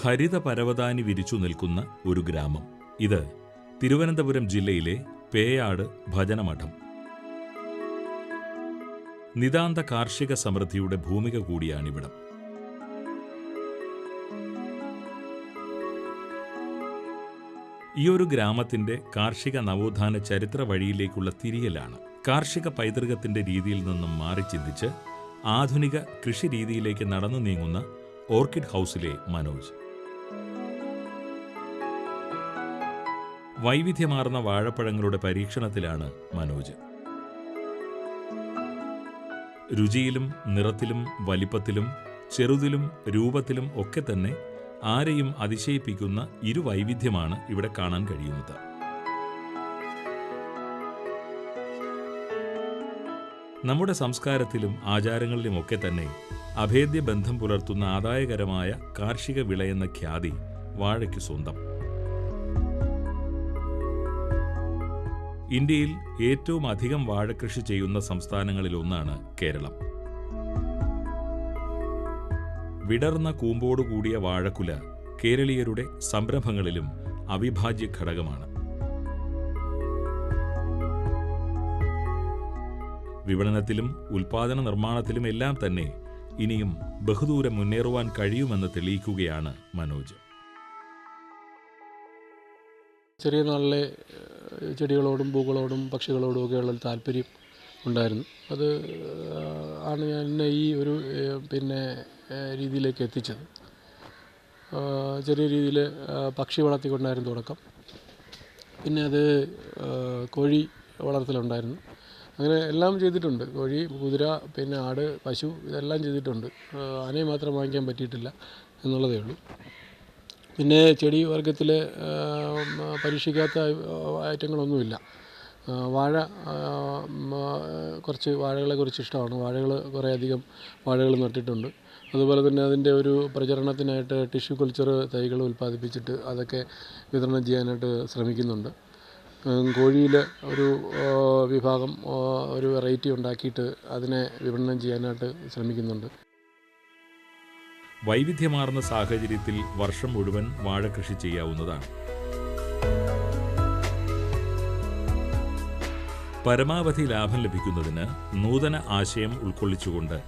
ഹരിത പരവതാനി വിരിച്ചു നിൽക്കുന്ന ഒരു ഗ്രാമം. ഇത് തിരുവനന്തപുരം ജില്ലയിലെ പേയാട് ഭജനമഠം. നിതാന്ത കാർഷിക സമൃദ്ധിയുടെ ഭൂമിക കൂടിയാണിവിടം. ഈ ഒരു ഗ്രാമത്തിന്റെ കാർഷിക നവോത്ഥാന ചരിത്ര വഴിയിലേക്കുള്ള തിരിയലാണ്. കാർഷിക പൈതൃകത്തിന്റെ രീതിയിൽ നിന്നും മാറി ചിന്തിച്ച് ആധുനിക കൃഷി രീതിയിലേക്ക് നടന്നു നീങ്ങുന്ന ഓർക്കിഡ് ഹൗസിലെ മനോജ്. വൈവിധ്യമാർന്ന വാഴപ്പഴങ്ങളുടെ പരീക്ഷണത്തിലാണ് മനോജ്. രുചിയിലും നിറത്തിലും വലിപ്പത്തിലും ചെറുതിലും രൂപത്തിലും ഒക്കെ തന്നെ ആരെയും അതിശയിപ്പിക്കുന്ന ഇരുവൈവിധ്യമാണ് ഇവിടെ കാണാൻ കഴിയുന്നത്. നമ്മുടെ സംസ്കാരത്തിലും ആചാരങ്ങളിലും ഒക്കെ തന്നെ അഭേദ്യ ബന്ധം പുലർത്തുന്ന ആദായകരമായ കാർഷിക വിളയെന്ന ഖ്യാതി വാഴയ്ക്ക് സ്വന്തം. ഇന്ത്യയിൽ ഏറ്റവും അധികം വാഴക്കൃഷി ചെയ്യുന്ന സംസ്ഥാനങ്ങളിൽ ഒന്നാണ് കേരളം. വിടർന്ന കൂമ്പോടുകൂടിയ വാഴക്കുല കേരളീയരുടെ സംരംഭങ്ങളിലും അവിഭാജ്യ ഘടകമാണ്. വിപണനത്തിലും ഉൽപാദന നിർമ്മാണത്തിലും എല്ലാം തന്നെ ഇനിയും ബഹുദൂരം മുന്നേറുവാൻ കഴിയുമെന്ന് തെളിയിക്കുകയാണ് മനോജ്. ചെറിയ നാളിലെ ചെടികളോടും പൂക്കളോടും പക്ഷികളോടും ഒക്കെയുള്ള ഒരു താല്പര്യം ഉണ്ടായിരുന്നു. അത് ആണ് ഞാൻ എന്നെ ഈ ഒരു പിന്നെ രീതിയിലേക്ക് എത്തിച്ചത്. ചെറിയ രീതിയിൽ പക്ഷി വളർത്തിക്കൊണ്ടായിരുന്നു തുടക്കം. പിന്നെ അത് കോഴി വളർത്തലുണ്ടായിരുന്നു. അങ്ങനെ എല്ലാം ചെയ്തിട്ടുണ്ട്. കോഴി കുതിര പിന്നെ ആട് പശു ഇതെല്ലാം ചെയ്തിട്ടുണ്ട്. ആനയെ മാത്രം വാങ്ങിക്കാൻ പറ്റിയിട്ടില്ല എന്നുള്ളതേ ഉള്ളൂ. പിന്നെ ചെടി വർഗത്തിൽ പരീക്ഷിക്കാത്ത ഐറ്റങ്ങളൊന്നുമില്ല. വാഴ കുറച്ച് വാഴകളെക്കുറിച്ച് ഇഷ്ടമാണ്. വാഴകൾ കുറേ അധികം വാഴകൾ നട്ടിട്ടുണ്ട്. അതുപോലെ തന്നെ അതിന്റെ ഒരു പ്രചരണത്തിനായിട്ട് ടിഷ്യൂ കൾച്ചർ തൈകൾ ഉൽപ്പാദിപ്പിച്ചിട്ട് അതൊക്കെ വിതരണം ചെയ്യാനായിട്ട് ശ്രമിക്കുന്നുണ്ട്. കോഴിയിൽ ഒരു വിഭാഗം ഒരു വെറൈറ്റി ഉണ്ടാക്കിയിട്ട് അതിനെ വിപണനം ചെയ്യാനായിട്ട് ശ്രമിക്കുന്നുണ്ട്. വൈവിധ്യമാർന്ന സാഹചര്യത്തിൽ വർഷം മുഴുവൻ വാഴ കൃഷി ചെയ്യാവുന്നതാണ്. പരമാവധി ലാഭം ലഭിക്കുന്നതിന് നൂതന ആശയം ഉൾക്കൊള്ളിച്ചുകൊണ്ട്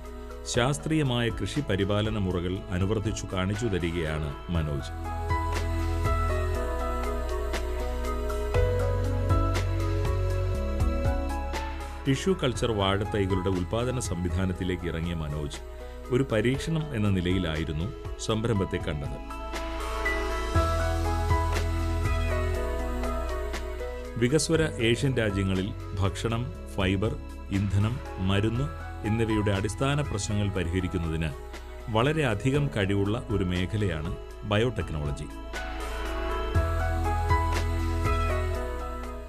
ശാസ്ത്രീയമായ കൃഷി പരിപാലന മുറകൾ അനുവർത്തിച്ചു കാണിച്ചു തരികയാണ് മനോജ്. ടിഷ്യൂ കൾച്ചർ വാഴത്തൈകളുടെ ഉൽപാദന സംവിധാനത്തിലേക്ക് ഇറങ്ങിയ മനോജ് ഒരു പരീക്ഷണം എന്ന നിലയിലായിരുന്നു സംരംഭത്തെ കണ്ടത്. വികസ്വര ഏഷ്യൻ രാജ്യങ്ങളിൽ ഭക്ഷണം ഫൈബർ ഇന്ധനം മരുന്ന് എന്നിവയുടെ അടിസ്ഥാന പ്രശ്നങ്ങൾ പരിഹരിക്കുന്നതിന് വളരെയധികം കഴിവുള്ള ഒരു മേഖലയാണ് ബയോടെക്നോളജി.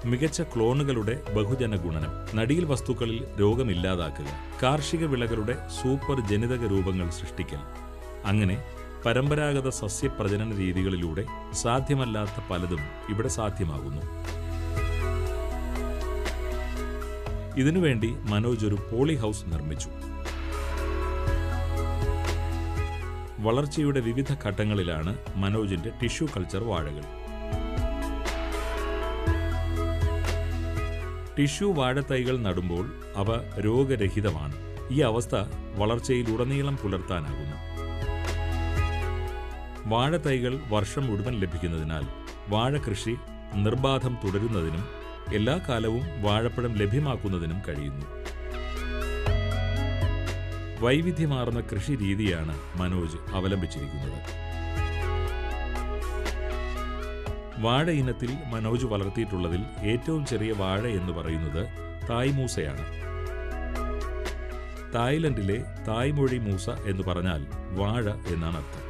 മികച്ച ക്ലോണുകളുടെ ബഹുജന ഗുണനം നടീൽ വസ്തുക്കളിൽ രോഗമില്ലാതാക്കുക കാർഷിക വിളകളുടെ സൂപ്പർ ജനിതക രൂപങ്ങൾ സൃഷ്ടിക്കൽ. അങ്ങനെ പരമ്പരാഗത സസ്യപ്രജനന രീതികളിലൂടെ സാധ്യമല്ലാത്ത പലതും ഇവിടെ സാധ്യമാകുന്നു. ഇതിനുവേണ്ടി മനോജ് ഒരു പോളി ഹൗസ് നിർമ്മിച്ചു. വളർച്ചയുടെ വിവിധ ഘട്ടങ്ങളിലാണ് മനോജിന്റെ ടിഷ്യൂ കൾച്ചർ വാഴകൾ. ടിഷ്യൂ വാഴത്തൈകൾ നടുമ്പോൾ അവ രോഗരഹിതമാണ്. ഈ അവസ്ഥ വളർച്ചയിൽ ഉടനീളം പുലർത്താനാകുന്നു. വാഴത്തൈകൾ വർഷം മുഴുവൻ ലഭിക്കുന്നതിനാൽ വാഴകൃഷി നിർബാധം തുടരുന്നതിനും എല്ലാ കാലവും വാഴപ്പഴം ലഭ്യമാക്കുന്നതിനും കഴിയുന്നു. വൈവിധ്യമാർന്ന കൃഷി രീതിയാണ് മനോജ് അവലംബിച്ചിരിക്കുന്നത്. വാഴ ഇനത്തിൽ മനോജ് വളർത്തിയിട്ടുള്ളതിൽ ഏറ്റവും ചെറിയ വാഴ എന്ന് പറയുന്നത് തായ് മൂസയാണ്. തായ്ലൻഡിലെ തായ്മൊഴി മൂസ എന്ന് പറഞ്ഞാൽ വാഴ എന്നാണ് അർത്ഥം.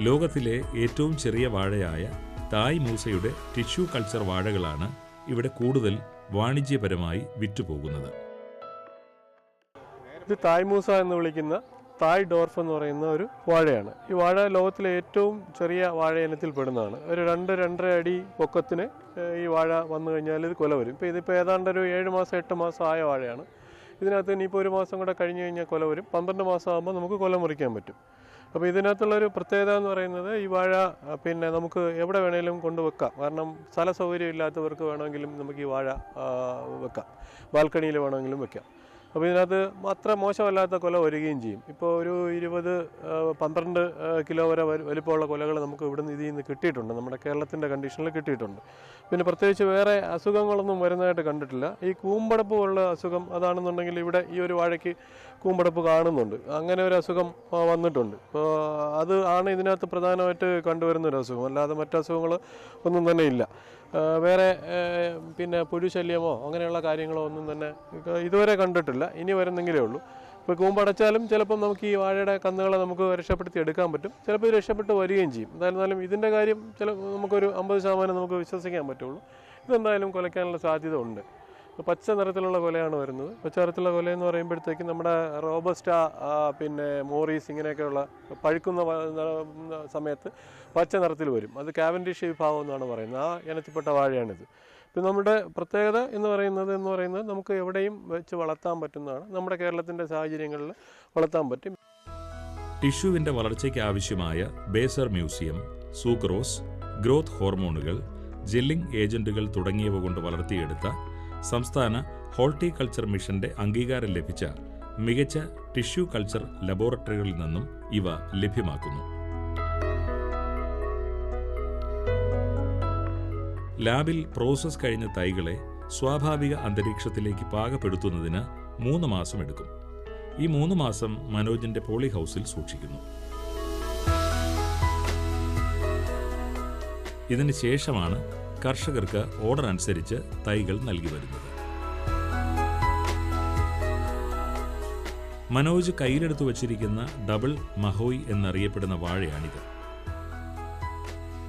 ലോകത്തിലെ ഏറ്റവും ചെറിയ വാഴയായ തായ് മൂസയുടെ ടിഷ്യൂ കൾച്ചർ വാഴകളാണ് ഇവിടെ കൂടുതൽ വാണിജ്യപരമായി വിറ്റുപോകുന്നത്. ഇത് തായ്മൂസ എന്ന് വിളിക്കുന്ന തായ് ഡോർഫ് എന്ന് പറയുന്ന ഒരു വാഴയാണ്. ഈ വാഴ ലോകത്തിലെ ഏറ്റവും ചെറിയ വാഴ ഇനത്തിൽ പെടുന്നതാണ്. ഒരു രണ്ട് രണ്ടര അടി പൊക്കത്തിന് ഈ വാഴ വന്നു കഴിഞ്ഞാൽ ഇത് കൊല വരും. ഇപ്പോൾ ഇതിപ്പോൾ ഏതാണ്ട് ഒരു ഏഴ് മാസം എട്ട് മാസം ആയ വാഴയാണ്. ഇതിനകത്ത് ഇനിയിപ്പോൾ ഒരു മാസം കൂടെ കഴിഞ്ഞ് കഴിഞ്ഞാൽ കൊല വരും. പന്ത്രണ്ട് മാസം ആകുമ്പോൾ നമുക്ക് കൊല മുറിക്കാൻ പറ്റും. അപ്പോൾ ഇതിനകത്തുള്ളൊരു പ്രത്യേകത എന്ന് പറയുന്നത് ഈ വാഴ പിന്നെ നമുക്ക് എവിടെ വേണേലും കൊണ്ടുവെക്കാം കാരണം സ്ഥല സൗകര്യം ഇല്ലാത്തവർക്ക് വേണമെങ്കിലും നമുക്ക് ഈ വാഴ വെക്കാം. ബാൽക്കണിയിൽ വേണമെങ്കിലും വെക്കാം. അപ്പോൾ ഇതിനകത്ത് അത്ര മോശമല്ലാത്ത കൊല വരികയും ചെയ്യും. ഇപ്പോൾ ഒരു ഇരുപത് പന്ത്രണ്ട് കിലോ വരെ വലു- വലിപ്പമുള്ള കൊലകൾ നമുക്ക് ഇവിടുന്ന് ഇതിൽ നിന്ന് കിട്ടിയിട്ടുണ്ട്. നമ്മുടെ കേരളത്തിന്റെ കണ്ടീഷനിൽ കിട്ടിയിട്ടുണ്ട്. പിന്നെ പ്രത്യേകിച്ച് വേറെ അസുഖങ്ങളൊന്നും വരുന്നതായിട്ട് കണ്ടിട്ടില്ല. ഈ കൂമ്പടപ്പ് പോലുള്ള അസുഖം അതാണെന്നുണ്ടെങ്കിൽ ഇവിടെ ഈ ഒരു വാഴയ്ക്ക് കൂമ്പടപ്പ് കാണുന്നുണ്ട്. അങ്ങനെ ഒരു അസുഖം വന്നിട്ടുണ്ട്. അപ്പോൾ അത് ആണ് ഇതിനകത്ത് പ്രധാനമായിട്ട് കണ്ടുവരുന്ന ഒരു അസുഖം. അല്ലാതെ മറ്റു അസുഖങ്ങൾ ഒന്നും തന്നെ ഇല്ല. വേറെ പിന്നെ പുഴുശല്യമോ അങ്ങനെയുള്ള കാര്യങ്ങളോ ഒന്നും തന്നെ ഇതുവരെ കണ്ടിട്ടില്ല. ഇനി വരുന്നെങ്കിലേ ഉള്ളൂ. ഇപ്പോൾ കൂമ്പടച്ചാലും ചിലപ്പം നമുക്ക് ഈ വാഴയുടെ കന്നുകളെ നമുക്ക് രക്ഷപ്പെടുത്തി എടുക്കാൻ പറ്റും. ചിലപ്പോൾ ഇത് രക്ഷപ്പെട്ട് വരികയും ചെയ്യും. എന്തായിരുന്നാലും ഇതിന്റെ കാര്യം ചില നമുക്കൊരു അമ്പത് ശതമാനം നമുക്ക് വിശ്വസിക്കാൻ പറ്റുള്ളൂ. ഇതെന്തായാലും കൊലയ്ക്കാനുള്ള സാധ്യത ഉണ്ട്. പച്ച നിറത്തിലുള്ള കൊലയാണ് വരുന്നത്. പച്ച നിറത്തിലുള്ള കൊല എന്ന് പറയുമ്പോഴത്തേക്കും നമ്മുടെ റോബസ്റ്റ പിന്നെ മോറീസ് ഇങ്ങനെയൊക്കെയുള്ള പഴുക്കുന്ന സമയത്ത് പച്ച നിറത്തിൽ വരും. അത് കാവൻഡിഷ് വിഭാഗം എന്നാണ് പറയുന്നത്. ആ ഇനത്തിൽപ്പെട്ട വാഴയാണിത്. ഇപ്പം നമ്മുടെ പ്രത്യേകത എന്ന് പറയുന്നത് എന്ന് പറയുന്നത് നമുക്ക് എവിടെയും വെച്ച് വളർത്താൻ പറ്റുന്നതാണ്. നമ്മുടെ കേരളത്തിന്റെ സാഹചര്യങ്ങളിൽ വളർത്താൻ പറ്റും. ടിഷ്യൂവിന്റെ വളർച്ചയ്ക്ക് ആവശ്യമായ ബേസർ മ്യൂസിയം സൂക്രോസ് ഗ്രോത്ത് ഹോർമോണുകൾ ജെല്ലിംഗ് ഏജന്റുകൾ തുടങ്ങിയവ കൊണ്ട് വളർത്തിയെടുത്ത സംസ്ഥാന ഹോർട്ടിക്കൾച്ചർ മിഷന്റെ അംഗീകാരം ലഭിച്ച മികച്ച ടിഷ്യൂ കൾച്ചർ ലബോറട്ടറികളിൽ നിന്നും ഇവ ലഭ്യമാക്കുന്നു. ലാബിൽ പ്രോസസ് കഴിഞ്ഞ തൈകളെ സ്വാഭാവിക അന്തരീക്ഷത്തിലേക്ക് പാകപ്പെടുത്തുന്നതിന് മൂന്ന് മാസം എടുക്കും. ഈ മൂന്ന് മാസം മനോജിന്റെ പോളി ഹൗസിൽ സൂക്ഷിക്കുന്നു. ഇതിന് ശേഷമാണ് കർഷകർക്ക് ഓർഡർ അനുസരിച്ച് തൈകൾ നൽകി വരുന്നത്. മനോജ് കയ്യിലെടുത്തു വച്ചിരിക്കുന്ന ഡബിൾ മഹോയ് എന്നറിയപ്പെടുന്ന വാഴയാണിത്.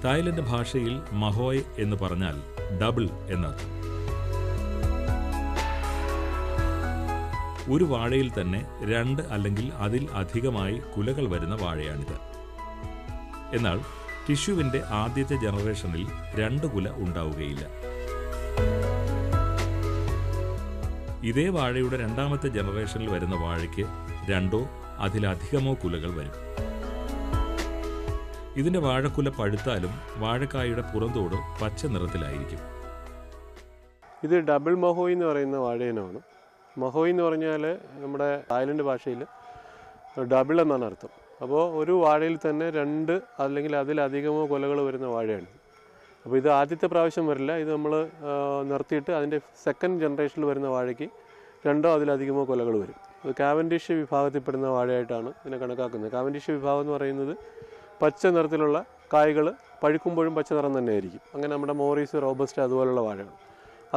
തായ്ലൻഡ് ഭാഷയിൽ മഹോയ് എന്ന് പറഞ്ഞാൽ ഡബിൾ എന്നർത്ഥം. ഒരു വാഴയിൽ തന്നെ രണ്ട് അല്ലെങ്കിൽ അതിൽ അധികമായി കുലകൾ വരുന്ന വാഴയാണിത്. എന്നാൽ ടിഷ്യൂവിന്റെ ആദ്യത്തെ ജനറേഷനിൽ രണ്ട് കുല ഉണ്ടാവുകയില്ല. ഇതേ വാഴയുടെ രണ്ടാമത്തെ ജനറേഷനിൽ വരുന്ന വാഴയ്ക്ക് രണ്ടോ അതിലധികമോ കുലകൾ വരും. ഇതിന്റെ വാഴക്കുല പഴുത്താലും വാഴക്കായുടെ പുറന്തോട് പച്ച നിറത്തിലായിരിക്കും. ഇത് ഡബിൾ മഹോയ് എന്ന് പറയുന്ന വാഴയിനമാണ്. മഹോയ് എന്ന് പറഞ്ഞാൽ നമ്മുടെ തായ്ലൻഡ് ഭാഷയിൽ ഡബിൾ എന്നാണ് അർത്ഥം. അപ്പോൾ ഒരു വാഴയിൽ തന്നെ രണ്ട് അല്ലെങ്കിൽ അതിലധികമോ കൊലകൾ വരുന്ന വാഴയാണ്. അപ്പോൾ ഇത് ആദ്യത്തെ പ്രാവശ്യം വരില്ല. ഇത് നമ്മൾ നിർത്തിയിട്ട് അതിന്റെ സെക്കൻഡ് ജനറേഷനിൽ വരുന്ന വാഴയ്ക്ക് രണ്ടോ അതിലധികമോ കൊലകൾ വരും. ഇത് കാവൻഡിഷ് വിഭാഗത്തിൽപ്പെടുന്ന വാഴയായിട്ടാണ് ഇതിനെ കണക്കാക്കുന്നത്. കാവൻഡിഷ് വിഭാഗം എന്ന് പറയുന്നത് പച്ച നിറത്തിലുള്ള കായ്കൾ പഴുക്കുമ്പോഴും പച്ച നിറം തന്നെ ആയിരിക്കും അങ്ങനെ നമ്മുടെ മോറീസ് റോബസ്റ്റ് അതുപോലുള്ള വാഴയാണ്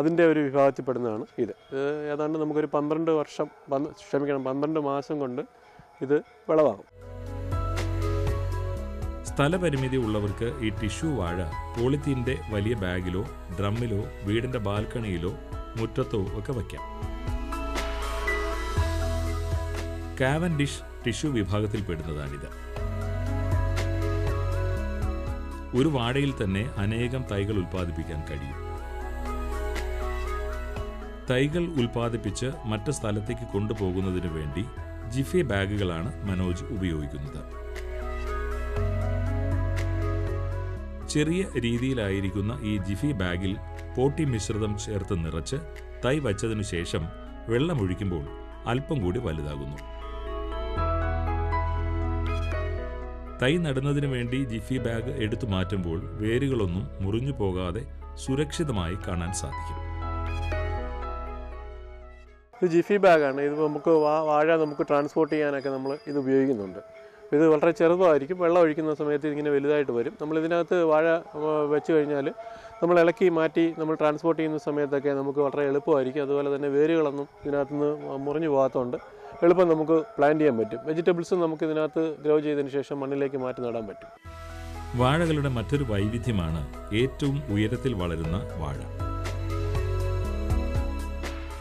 അതിന്റെ ഒരു വിഭാഗത്തിൽപ്പെടുന്നതാണ് ഇത്. ഇത് ഏതാണ്ട് നമുക്കൊരു പന്ത്രണ്ട് വർഷം ക്ഷമിക്കണം പന്ത്രണ്ട് മാസം കൊണ്ട് ഇത് വിളവാകും. സ്ഥലപരിമിതി ഉള്ളവർക്ക് ഈ ടിഷ്യൂ വാഴ പോളിത്തീന്റെ വലിയ ബാഗിലോ ഡ്രമ്മിലോ വീടിന്റെ ബാൽക്കണിയിലോ മുറ്റത്തോ ഒക്കെ വയ്ക്കാം. കാവൻ ഡിഷ് ടിഷ്യൂ വിഭാഗത്തിൽപ്പെടുന്നതാണിത് ഒരു വാഴയിൽ തന്നെ അനേകം തൈകൾ ഉൽപ്പാദിപ്പിക്കാൻ കഴിയും. തൈകൾ ഉൽപ്പാദിപ്പിച്ച് മറ്റ് സ്ഥലത്തേക്ക് കൊണ്ടുപോകുന്നതിന് വേണ്ടി ജിഫി ബാഗുകളാണ് മനോജ് ഉപയോഗിക്കുന്നത്. ചെറിയ രീതിയിലായിരിക്കുന്ന ഈ ജിഫി ബാഗിൽ പോട്ടി മിശ്രിതം ചേർത്ത് നിറച്ച് തൈ വച്ചതിനു ശേഷം വെള്ളമൊഴിക്കുമ്പോൾ അല്പം കൂടി വലുതാകുന്നു. തൈ നടുന്നതിനു വേണ്ടി ജിഫി ബാഗ് എടുത്തു മാറ്റുമ്പോൾ വേരുകളൊന്നും മുറിഞ്ഞു പോകാതെ സുരക്ഷിതമായി കാണാൻ സാധിക്കും. ഇത് ജിഫി ബാഗാണ്. ഇത് നമുക്ക് വാഴ നമുക്ക് ട്രാൻസ്പോർട്ട് ചെയ്യാനൊക്കെ നമ്മൾ ഇത് ഉപയോഗിക്കുന്നുണ്ട്. ഇത് വളരെ ചെറുതായിരിക്കും. വെള്ളം ഒഴിക്കുന്ന സമയത്ത് ഇതിങ്ങനെ വലുതായിട്ട് വരും. നമ്മൾ ഇതിനകത്ത് വാഴ വെച്ച് കഴിഞ്ഞാൽ നമ്മൾ ഇളക്കി മാറ്റി നമ്മൾ ട്രാൻസ്പോർട്ട് ചെയ്യുന്ന സമയത്തൊക്കെ നമുക്ക് വളരെ എളുപ്പമായിരിക്കും. അതുപോലെ തന്നെ വേരുകളൊന്നും ഇതിനകത്ത് നിന്ന് മുറിഞ്ഞു പോകാത്തതുകൊണ്ട് എളുപ്പം നമുക്ക് പ്ലാൻ ചെയ്യാൻ പറ്റും. വെജിറ്റബിൾസും നമുക്ക് ഇതിനകത്ത് ഗ്രോ ചെയ്തതിന് ശേഷം മണ്ണിലേക്ക് മാറ്റി നടാൻ പറ്റും. വാഴകളുടെ മറ്റൊരു വൈവിധ്യമാണ് ഏറ്റവും ഉയരത്തിൽ വളരുന്ന വാഴ.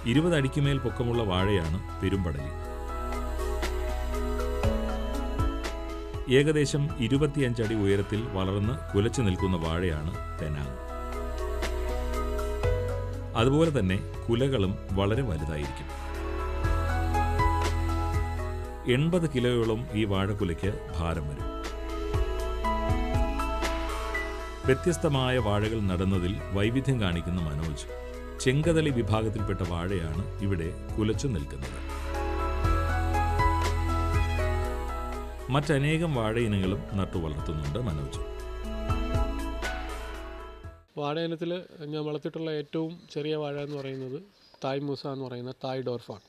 ഇരുപത് അടിക്കുമേൽ പൊക്കമുള്ള വാഴയാണ് പെരുമ്പടലി ഏകദേശം ഇരുപത്തിയഞ്ചടി ഉയരത്തിൽ വളർന്ന് കുലച്ചു നിൽക്കുന്ന വാഴയാണ് തെനാങ് അതുപോലെ തന്നെ കുലകളും വളരെ വലുതായിരിക്കും. എൺപത് കിലോയോളം ഈ വാഴക്കുലയ്ക്ക് ഭാരം വരും. വ്യത്യസ്തമായ വാഴകൾ നടന്നതിൽ വൈവിധ്യം കാണിക്കുന്ന മനോജ്. ചെങ്കതളി വിഭാഗത്തിൽപ്പെട്ട വാഴയാണ് ഇവിടെ കുലച്ചു നിൽക്കുന്നത്. മറ്റനേകം വാഴയിനങ്ങളും നട്ടു വളർത്തുന്നുണ്ട് മനോജ്. വാഴ ഇനത്തിൽ ഞാൻ വളർത്തിയിട്ടുള്ള ഏറ്റവും ചെറിയ വാഴ എന്ന് പറയുന്നത് തായ് മൂസ എന്ന് പറയുന്ന തായ് ഡോർഫാണ്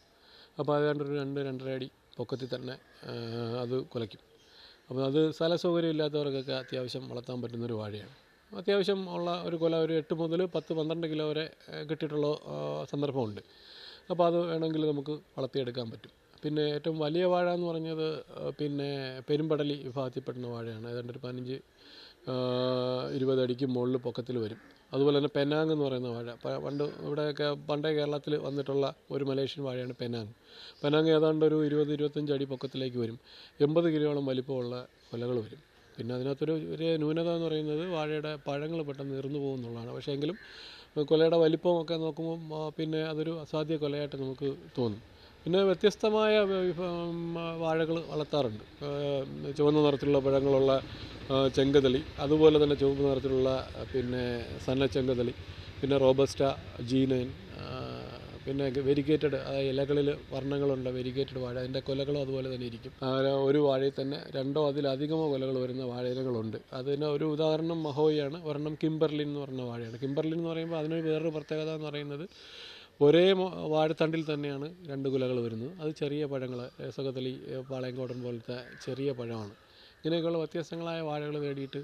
അപ്പോൾ ഏതാണ്ട് ഒരു രണ്ട് രണ്ടര അടി പൊക്കത്തിൽ തന്നെ അത് കുലയ്ക്കും. അപ്പോൾ അത് സ്ഥല സൗകര്യം ഇല്ലാത്തവർക്കൊക്കെ അത്യാവശ്യം വളർത്താൻ പറ്റുന്നൊരു വാഴയാണ്. അത്യാവശ്യം ഉള്ള ഒരു കൊല ഒരു എട്ട് മുതൽ പത്ത് പന്ത്രണ്ട് കിലോ വരെ കിട്ടിയിട്ടുള്ള സന്ദർഭമുണ്ട്. അപ്പോൾ അത് വേണമെങ്കിൽ നമുക്ക് വളർത്തിയെടുക്കാൻ പറ്റും. പിന്നെ ഏറ്റവും വലിയ വാഴ എന്ന് പറഞ്ഞത് പിന്നെ പെരുമ്പടലി വിഭാഗത്തിൽപ്പെടുന്ന വാഴയാണ്. ഏതാണ്ട് ഒരു പതിനഞ്ച് ഇരുപത് അടിക്ക് മുകളിൽ പൊക്കത്തിൽ വരും. അതുപോലെ തന്നെ പെനാങ് എന്ന് പറയുന്ന വാഴ. പണ്ട് ഇവിടെയൊക്കെ പണ്ടേ കേരളത്തിൽ വന്നിട്ടുള്ള ഒരു മലേഷ്യൻ വാഴയാണ് പെനാങ്. പെനാങ് ഏതാണ്ട് ഒരു ഇരുപത് ഇരുപത്തഞ്ച് അടി പൊക്കത്തിലേക്ക് വരും. എൺപത് കിലോളം വലിപ്പമുള്ള കൊലകൾ വരും. പിന്നെ അതിനകത്തൊരു ഒരു ന്യൂനത എന്ന് പറയുന്നത് വാഴയുടെ പഴങ്ങൾ പെട്ടെന്ന് നിറന്നു പോകുന്നുള്ളതാണ്. പക്ഷേ എങ്കിലും കൊലയുടെ വലിപ്പമൊക്കെ നോക്കുമ്പോൾ പിന്നെ അതൊരു അസാധ്യ കൊലയായിട്ട് നമുക്ക് തോന്നും. പിന്നെ വ്യത്യസ്തമായ വാഴകൾ വളർത്താറുണ്ട്. ചുവന്ന നിറത്തിലുള്ള പഴങ്ങളുള്ള ചെങ്കതളി അതുപോലെ തന്നെ ചുവപ്പ് നിറത്തിലുള്ള പിന്നെ സന്ന ചെങ്കതളി പിന്നെ റോബസ്റ്റ ജീനൈൻ പിന്നെ വെരിഗേറ്റഡ് ഇലകളിൽ വർണങ്ങളുണ്ട് വെരിഗേറ്റഡ് വാഴ അതിന്റെ കൊലകളും അതുപോലെ തന്നെ ഇരിക്കും. ഒരു വാഴയിൽ തന്നെ രണ്ടോ അതിലധികമോ കൊലകൾ വരുന്ന വാഴയിലകളുണ്ട് അതിന് ഒരു ഉദാഹരണം മഹോയാണ് ഒരെണ്ണം കിംബർലിൻ എന്ന് പറഞ്ഞ വാഴയാണ്. കിംബർലിൻ എന്ന് പറയുമ്പോൾ അതിനൊരു വേറൊരു പ്രത്യേകത എന്ന് പറയുന്നത് ഒരേ വാഴത്തണ്ടിൽ തന്നെയാണ് രണ്ട് കുലകൾ വരുന്നത്. അത് ചെറിയ പഴങ്ങൾ രസകതളി പാളയങ്കോടൻ പോലത്തെ ചെറിയ പഴമാണ്. ഇങ്ങനെയൊക്കെയുള്ള വ്യത്യസ്തങ്ങളായ വാഴകൾ നേടിയിട്ട്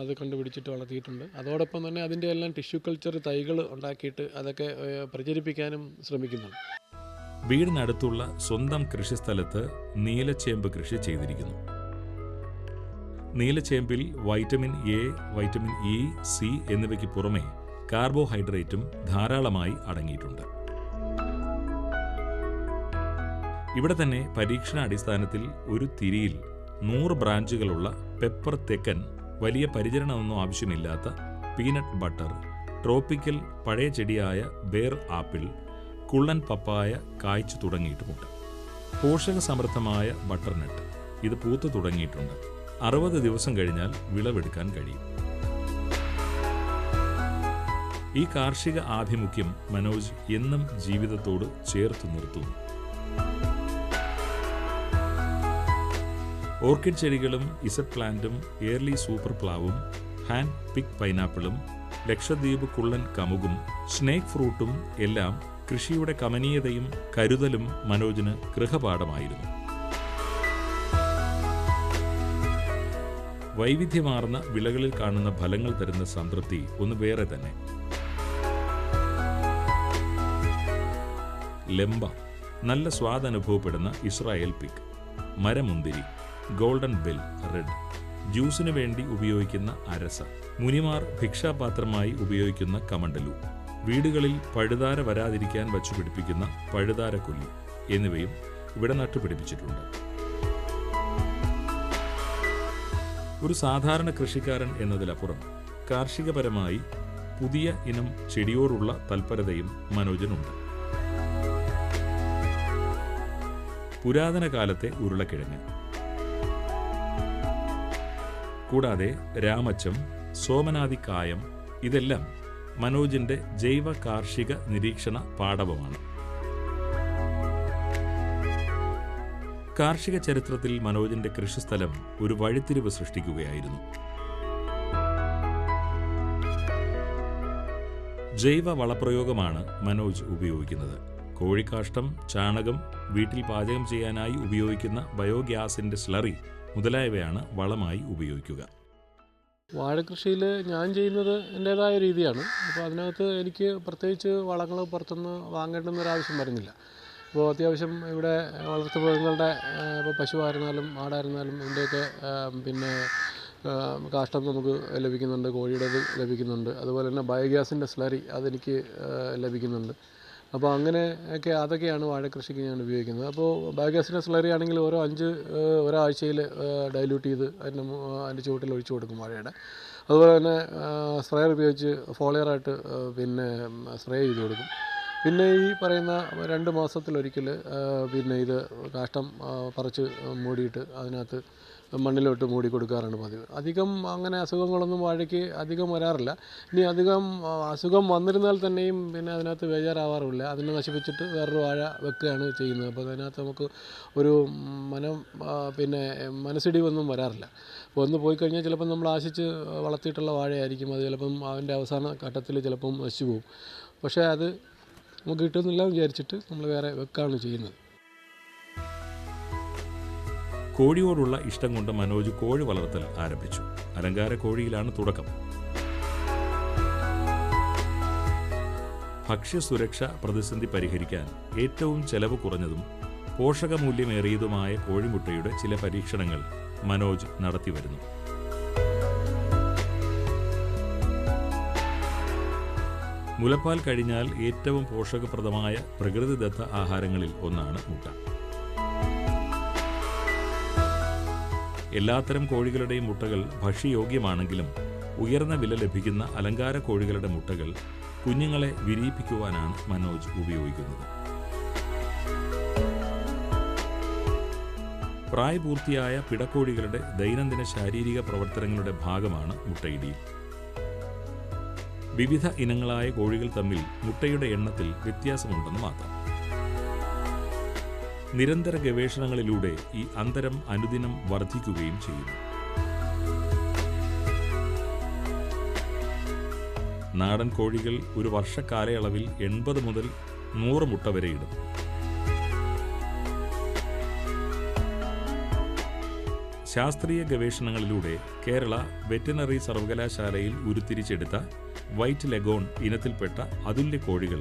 അത് കണ്ടുപിടിച്ചിട്ട് വളർത്തിയിട്ടുണ്ട്. അതോടൊപ്പം തന്നെ അതിന്റെ എല്ലാം ടിഷ്യൂ കൾച്ചർ തൈകൾ ഉണ്ടാക്കിയിട്ട് അതൊക്കെ പ്രചരിപ്പിക്കാനും ശ്രമിക്കുന്നുണ്ട്. വീടിനടുത്തുള്ള സ്വന്തം കൃഷിസ്ഥലത്ത് നീലച്ചേമ്പ് കൃഷി ചെയ്തിരിക്കുന്നു. നീലച്ചേമ്പിൽ vitamin A vitamin E C എന്നിവയ്ക്ക് പുറമെ കാർബോഹൈഡ്രേറ്റും ധാരാളമായി അടങ്ങിയിട്ടുണ്ട്. ഇവിടെ തന്നെ പരീക്ഷണാടിസ്ഥാനത്തിൽ ഒരു തിരിയിൽ നൂറ് ബ്രാഞ്ചുകളുള്ള പെപ്പർ തെക്കൻ വലിയ പരിചരണമൊന്നും ആവശ്യമില്ലാത്ത പീനട്ട് ബട്ടർ ട്രോപ്പിക്കൽ പഴയ ചെടിയായ ബേർ ആപ്പിൾ കുള്ളൻ പപ്പായ കായ്ച്ചു തുടങ്ങിയിട്ടുമുണ്ട്. പോഷക സമൃദ്ധമായ ബട്ടർനട്ട്. ഇത് പൂത്തു തുടങ്ങിയിട്ടുണ്ട്. അറുപത് ദിവസം കഴിഞ്ഞാൽ വിളവെടുക്കാൻ കഴിയും. ഈ കാർഷിക ആഭിമുഖ്യം മനോജ് എന്നും ജീവിതത്തോട് ചേർത്തു നിർത്തുന്നു. ഓർക്കിഡ് ചെടികളും ഇസഡ് പ്ലാന്റും എയർലി സൂപ്പർ പ്ലാവും ഹാൻഡ് പിക് പൈനാപ്പിളും ലക്ഷദ്വീപ് കുള്ളൻ കമുകും സ്നേക്ക് ഫ്രൂട്ടും എല്ലാം കൃഷിയുടെ കമനീയതയും കരുതലും മനോജിന് ഗൃഹപാഠമായിരുന്നു. വൈവിധ്യമാർന്ന വിളകളിൽ കാണുന്ന ഫലങ്ങൾ തരുന്ന സംതൃപ്തി ഒന്ന് വേറെ തന്നെ. ലെമ്പ നല്ല സ്വാദ് അനുഭവപ്പെടുന്ന ഇസ്രായേൽ പിക് മരമുന്തിരി ഗോൾഡൻ ബെൽ റെഡ്. ജ്യൂസിന് വേണ്ടി ഉപയോഗിക്കുന്ന അരസ. മുനിമാർ ഭിക്ഷാപാത്രമായി ഉപയോഗിക്കുന്ന കമണ്ടലു വീടുകളിൽ പഴുതാര വരാതിരിക്കാൻ വച്ചു പിടിപ്പിക്കുന്ന പഴുതാര കൊല്ലി എന്നിവയും ഇവിടെ നട്ടുപിടിപ്പിച്ചിട്ടുണ്ട്. ഒരു സാധാരണ കൃഷിക്കാരൻ എന്നതിലപ്പുറം കാർഷികപരമായി പുതിയ ഇനം ചെടിയോടുള്ള തൽപരതയും മനോജനുണ്ട്. പുരാതന കാലത്തെ ഉരുളക്കിഴങ്ങ്. കൂടാതെ രാമച്ചം സോമനാദിക്കായം ഇതെല്ലാം മനോജിന്റെ ജൈവ കാർഷിക നിരീക്ഷണ പാടവമാണ് കാർഷിക ചരിത്രത്തിൽ മനോജിന്റെ കൃഷിസ്ഥലം ഒരു വഴിത്തിരിവ് സൃഷ്ടിക്കുകയായിരുന്നു. ജൈവ വളപ്രയോഗമാണ് മനോജ് ഉപയോഗിക്കുന്നത്. കോഴിക്കാഷ്ടം ചാണകം വീട്ടിൽ പാചകം ചെയ്യാനായി ഉപയോഗിക്കുന്ന ബയോഗ്യാസിന്റെ സ്ലറി മുതലായവയാണ് വളമായി ഉപയോഗിക്കുക. വാഴകൃഷിയിൽ ഞാൻ ചെയ്യുന്നത് എന്റേതായ രീതിയാണ്. അപ്പോൾ അതിനകത്ത് എനിക്ക് പ്രത്യേകിച്ച് വളങ്ങൾ പുറത്തുനിന്ന് വാങ്ങേണ്ടെന്നൊരാവശ്യം വരുന്നില്ല. ഇപ്പോൾ അത്യാവശ്യം ഇവിടെ വളർത്തുമൃഗങ്ങളുടെ ഇപ്പോൾ പശുവായിരുന്നാലും ആടായിരുന്നാലും ഇതിന്റെയൊക്കെ പിന്നെ കാഷ്ടം നമുക്ക് ലഭിക്കുന്നുണ്ട് കോഴിയുടേത് ലഭിക്കുന്നുണ്ട്. അതുപോലെ തന്നെ ബയോഗ്യാസിന്റെ സ്ലറി അതെനിക്ക് ലഭിക്കുന്നുണ്ട്. അപ്പോൾ അങ്ങനെ ഒക്കെ അതൊക്കെയാണ് വാഴക്കൃഷിക്ക് ഞാൻ ഉപയോഗിക്കുന്നത്. അപ്പോൾ ബയോഗ്യാസിന്റെ സ്ലറി ആണെങ്കിൽ ഓരോ അഞ്ച് ഒരാഴ്ചയിൽ ഡൈല്യൂട്ട് ചെയ്ത് അതിന്റെ അതിന്റെ ചുവട്ടിൽ ഒഴിച്ചു കൊടുക്കും വാഴയുടെ. അതുപോലെ തന്നെ സ്പ്രേയർ ഉപയോഗിച്ച് ഫോളിയറായിട്ട് പിന്നെ സ്പ്രേ ചെയ്ത് കൊടുക്കും. പിന്നെ ഈ പറയുന്ന രണ്ട് മാസത്തിലൊരിക്കൽ പിന്നെ ഇത് കാഷ്ടം പറിച്ച് മൂടിയിട്ട് അതിനകത്ത് മണ്ണിലോട്ട് മൂടി കൊടുക്കാറാണ് പതിവ്. അധികം അങ്ങനെ അസുഖങ്ങളൊന്നും വാഴയ്ക്ക് അധികം വരാറില്ല. ഇനി അധികം അസുഖം വന്നിരുന്നാൽ തന്നെയും പിന്നെ അതിനകത്ത് ബേജാറാവാറുമില്ല അതിനെ നശിപ്പിച്ചിട്ട് വേറൊരു വാഴ വെക്കുകയാണ് ചെയ്യുന്നത്. അപ്പോൾ അതിനകത്ത് നമുക്ക് ഒരു മനം പിന്നെ മനസ്സിടിവൊന്നും വരാറില്ല. അപ്പോൾ ഒന്ന് പോയി കഴിഞ്ഞാൽ ചിലപ്പം നമ്മൾ ആശിച്ച് വളർത്തിയിട്ടുള്ള വാഴയായിരിക്കും. അത് ചിലപ്പം അതിന്റെ അവസാന ഘട്ടത്തിൽ ചിലപ്പം നശിച്ചു പോകും. പക്ഷേ അത് നമുക്ക് കിട്ടുന്നില്ല വിചാരിച്ചിട്ട് നമ്മൾ വേറെ വെക്കാണ് ചെയ്യുന്നത്. കോഴിയോടുള്ള ഇഷ്ടം കൊണ്ട് മനോജ് കോഴി വളർത്തൽ ആരംഭിച്ചു. അലങ്കാര കോഴിയിലാണ് തുടക്കം. ഭക്ഷ്യസുരക്ഷ പ്രതിസന്ധി പരിഹരിക്കാൻ ഏറ്റവും ചെലവ് കുറഞ്ഞതും പോഷകമൂല്യമേറിയതുമായ കോഴിമുട്ടയുടെ ചില പരീക്ഷണങ്ങൾ മനോജ് നടത്തിവരുന്നു. മുലപ്പാൽ കഴിഞ്ഞാൽ ഏറ്റവും പോഷകപ്രദമായ പ്രകൃതിദത്ത ആഹാരങ്ങളിൽ ഒന്നാണ് മുട്ട. എല്ലാത്തരം കോഴികളുടെയും മുട്ടകൾ ഭക്ഷ്യയോഗ്യമാണെങ്കിലും ഉയർന്ന വില ലഭിക്കുന്ന അലങ്കാര കോഴികളുടെ മുട്ടകൾ കുഞ്ഞുങ്ങളെ വിരിയിപ്പിക്കുവാനാണ് മനോജ് ഉപയോഗിക്കുന്നത്. പ്രായപൂർത്തിയായ പിടക്കോഴികളുടെ ദൈനംദിന ശാരീരിക പ്രവർത്തനങ്ങളുടെ ഭാഗമാണ് മുട്ടയിടിയിൽ. വിവിധ ഇനങ്ങളായ കോഴികൾ തമ്മിൽ മുട്ടയുടെ എണ്ണത്തിൽ വ്യത്യാസമുണ്ടെന്ന് മാത്രം. നിരന്തര ഗവേഷണങ്ങളിലൂടെ ഈ അന്തരം അനുദിനം വർദ്ധിക്കുകയും ചെയ്യുന്നു. നാടൻ കോഴികൾ ഒരു വർഷക്കാലയളവിൽ എൺപത് മുതൽ നൂറ് മുട്ട വരെ ഇടും ശാസ്ത്രീയ ഗവേഷണങ്ങളിലൂടെ കേരള വെറ്റിനറി സർവകലാശാലയിൽ ഉരുത്തിരിച്ചെടുത്ത വൈറ്റ് ലെഗോൺ ഇനത്തിൽപ്പെട്ട അതുല്യ കോഴികൾ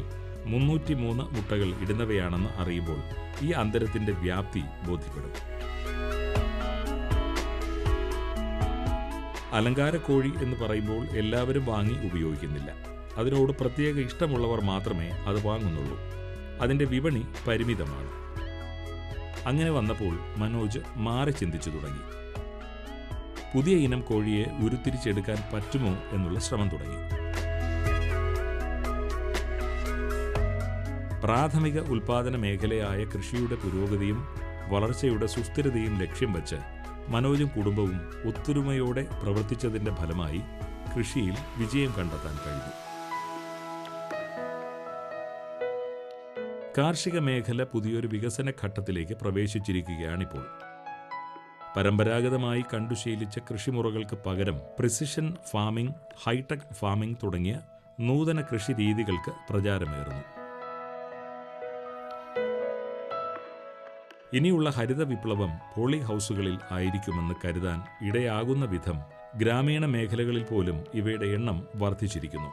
മുന്നൂറ്റി മൂന്ന് മുട്ടകൾ ഇടുന്നവയാണെന്ന് അറിയുമ്പോൾ ഈ അന്തരത്തിന്റെ വ്യാപ്തി ബോധ്യപ്പെടും. അലങ്കാര കോഴി എന്ന് പറയുമ്പോൾ എല്ലാവരും വാങ്ങി ഉപയോഗിക്കുന്നില്ല. അതിനോട് പ്രത്യേക ഇഷ്ടമുള്ളവർ മാത്രമേ അത് വാങ്ങുന്നുള്ളൂ. അതിന്റെ വിപണി പരിമിതമാണ്. അങ്ങനെ വന്നപ്പോൾ മനോജ് മാറി ചിന്തിച്ചു തുടങ്ങി. പുതിയ ഇനം കോഴിയെ ഉരുത്തിരിച്ചെടുക്കാൻ പറ്റുമോ എന്നുള്ള ശ്രമം തുടങ്ങി. പ്രാഥമിക ഉൽപാദന മേഖലയായ കൃഷിയുടെ പുരോഗതിയും വളർച്ചയുടെ സുസ്ഥിരതയും ലക്ഷ്യം വച്ച് മനോജും കുടുംബവും ഒത്തൊരുമയോടെ പ്രവർത്തിച്ചതിന്റെ ഫലമായി കൃഷിയിൽ വിജയം കണ്ടെത്താൻ കഴിഞ്ഞു. കാർഷിക മേഖല പുതിയൊരു വികസന ഘട്ടത്തിലേക്ക് പ്രവേശിച്ചിരിക്കുകയാണിപ്പോൾ. പരമ്പരാഗതമായി കണ്ടുശീലിച്ച കൃഷിമുറകൾക്ക് പകരം പ്രിസിഷൻ ഫാമിംഗ് ഹൈടെക് ഫാമിംഗ് തുടങ്ങിയ നൂതന കൃഷി രീതികൾക്ക് പ്രചാരമേറുന്നു. ഇനിയുള്ള ഹരിത വിപ്ലവം പോളി ഹൗസുകളിൽ ആയിരിക്കുമെന്ന് കരുതാൻ ഇടയാകുന്ന വിധം ഗ്രാമീണ മേഖലകളിൽ പോലും ഇവയുടെ എണ്ണം വർദ്ധിച്ചിരിക്കുന്നു.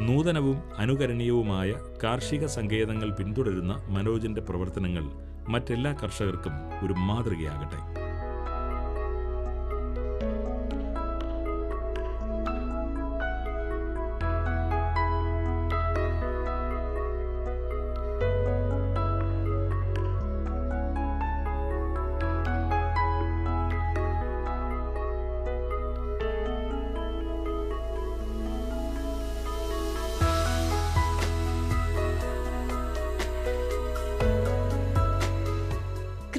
നൂതനവും അനുകരണീയവുമായ കാർഷിക സങ്കേതങ്ങൾ പിന്തുടരുന്ന മനോജിന്റെ പ്രവർത്തനങ്ങൾ മറ്റെല്ലാ കർഷകർക്കും ഒരു മാതൃകയാകട്ടെ.